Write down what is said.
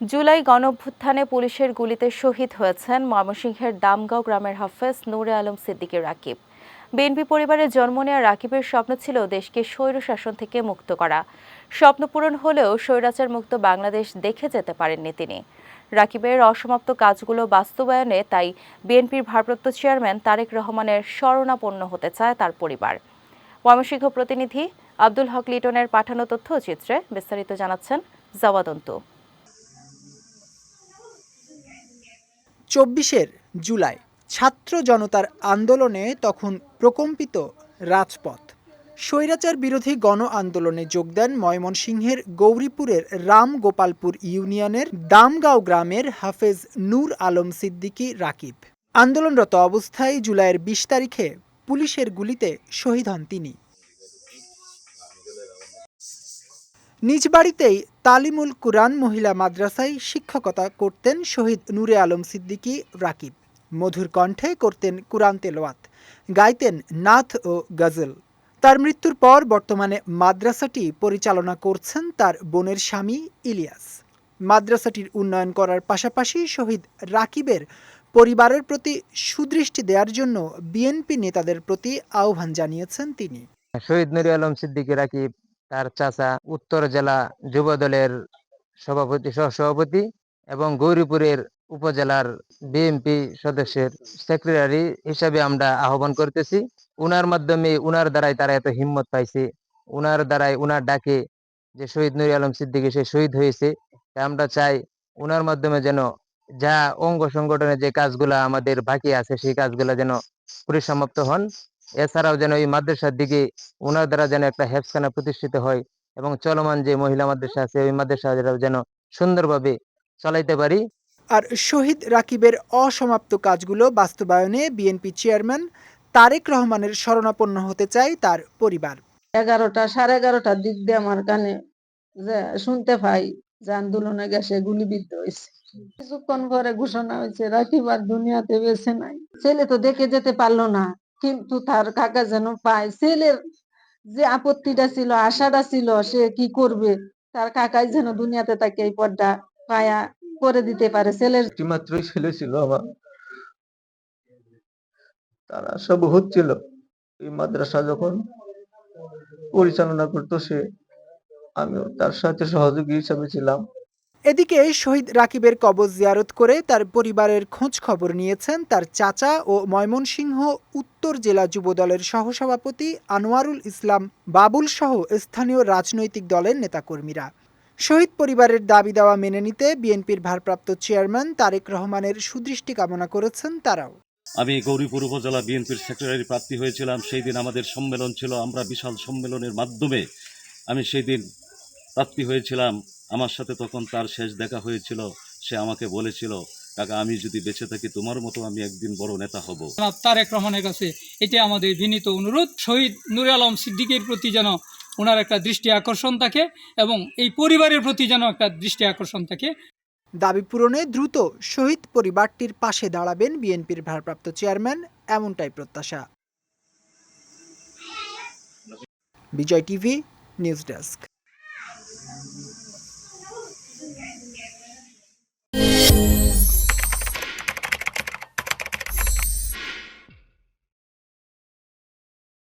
জুলাই গণঅভ্যুত্থানে পুলিশের গুলিতে শহীদ হয়েছেন ময়মনসিংহের দামগাঁও গ্রামের হাফেজ নূরে আলম সিদ্দিকী রাকিব। বিএনপি পরিবারে জন্ম নেওয়া রাকিবের স্বপ্ন ছিল দেশকে স্বৈর শাসন থেকে মুক্ত করা। স্বপ্ন পূরণ হলেও স্বৈরাচার মুক্ত বাংলাদেশ দেখে যেতে পারেননি তিনি। রাকিবের অসমাপ্ত কাজগুলো বাস্তবায়নে তাই বিএনপির ভারপ্রাপ্ত চেয়ারম্যান তারেক রহমানের শরণাপন্ন হতে চায় তার পরিবার। ময়মনসিংহ প্রতিনিধি আব্দুল হক লিটনের পাঠানো তথ্যচিত্রে বিস্তারিত জানাচ্ছেন জাওয়াদন্তু। চব্বিশের জুলাই ছাত্র জনতার আন্দোলনে তখন প্রকম্পিত রাজপথ। স্বৈরাচার বিরোধী গণ আন্দোলনে যোগ দেন ময়মনসিংহের গৌরীপুরের রামগোপালপুর ইউনিয়নের দামগাঁও গ্রামের হাফেজ নূর আলম সিদ্দিকী রাকিব। আন্দোলনরত অবস্থায় জুলাইয়ের বিশ তারিখে পুলিশের গুলিতে শহীদ হন তিনি। নিজ বাড়িতেই তালিমুল কুরআন মহিলা মাদ্রাসায় শিক্ষকতা করতেন শহীদ নূরে আলম সিদ্দিকী, রাকিব। মধুর কণ্ঠে করতেন কুরআন তেলাওয়াত, গাইতেন নাথ ও গজল। তার মৃত্যুর পর বর্তমানে মাদ্রাসাটি পরিচালনা করছেন তার বোনের স্বামী ইলিয়াস। মাদ্রাসাটির উন্নয়ন করার পাশাপাশি শহীদ রাকিবের পরিবারের প্রতি সুদৃষ্টি দেওয়ার জন্য বিএনপি নেতাদের প্রতি আহ্বান জানিয়েছেন তিনি। শহীদ নুরি আলম সিদ্দিকী, রাকিব তার চাচা উত্তর জেলা যুব দলের সভাপতি সহ সভাপতি এবং গৌরীপুরের উপজেলার বিএনপি সদস্যের সেক্রেটারি হিসাবে আমরা আহ্বান করতেছি। উনার মাধ্যমে উনার দ্বারাই তারা এত হিম্মত পাইছে। উনার দ্বারাই উনার ডাকে যে শহীদ নুরি আলম সিদ্দিকী সে শহীদ হয়েছে। আমরা চাই উনার মাধ্যমে যেন যা অঙ্গ সংগঠনের যে কাজগুলা আমাদের বাকি আছে, সেই কাজগুলা যেন পরিসমাপ্ত হন। এছাড়াও যেন এই মাদ্রাসার দিকে ওনার দ্বারা যেন একটা হেফখানা প্রতিষ্ঠিত হয় এবং চলমান যে মহিলা মাদ্রাসা আছে ওই মাদ্রাসা যেন সুন্দরভাবে চালাইতে পারি। আর শহীদ রাকিবের অসমাপ্ত কাজগুলো বাস্তবায়নে বিএনপি চেয়ারম্যান তারেক রহমানের শরণাপন্ন হতে চায় তার পরিবার। এগারোটা সাড়ে এগারোটার দিক দিয়ে আমার কানে যে শুনতে পাই যে আন্দোলনে গেছে গুলিবিদ্ধ হয়েছে। কিছুক্ষণ পরে ঘোষণা হয়েছে রাকিব আর দুনিয়াতে বেঁচে নাই। ছেলে তো দেখে যেতে পারল না। কিন্তু তার কাকা যেন পায়। ছেলের যে আপত্তিটা ছিল, আশাটা ছিল, সে কি করবে? তার কাকাই যেন দুনিয়াতে তাকে এই পদটা পায়া করে দিতে পারে। ছেলের মাত্রই ছেলে ছিল আমার। তার আশা বহুত ছিল। এই মাদ্রাসা যখন পরিচালনা করতো সে, আমিও তার সাথে সহযোগী হিসাবে ছিলাম। এদিকে শহীদ রাকিবের কবর জিয়ারত করে তার পরিবারের খোঁজ খবর নিয়েছেন তার চাচা ও ময়মনসিংহ উত্তর জেলা যুবদলের সহসভাপতি আনোয়ারুল ইসলাম বাবুল সহ স্থানীয় রাজনৈতিক দলের নেতাকর্মীরা। শহীদ পরিবারের দাবি দাওয়া মেনে নিতে বিএনপির ভারপ্রাপ্ত চেয়ারম্যান তারেক রহমানের সুদৃষ্টি কামনা করেছেন তারাও। আমি গৌরীপুর উপজেলা বিএনপির সেক্রেটারি প্রার্থী হয়েছিলাম। সেই দিন আমাদের সম্মেলন ছিল, আমরা বিশাল সম্মেলনের মাধ্যমে আমি সেই দিন প্রার্থী হয়েছিলাম। আমার সাথে তখন তার শেষ দেখা হয়েছিল সে আমাকে বলেছিল কাকা আমি যদি বেঁচে থাকি তোমার মতো আমি একদিন বড় নেতা হব। তারেক রহমানের কাছে এটা আমাদের বিনীত অনুরোধ। শহীদ নুরে আলম সিদ্দিকের প্রতি যেন ওনার একটা দৃষ্টি আকর্ষণ থাকে এবং এই পরিবারের প্রতি যেন একটা দৃষ্টি আকর্ষণ থাকে। দাবি পূরণে দ্রুত শহীদ পরিবারটির পাশে দাঁড়াবেন বিএনপির ভারপ্রাপ্ত চেয়ারম্যান এমনটাই প্রত্যাশা। Bijoy TV news desk.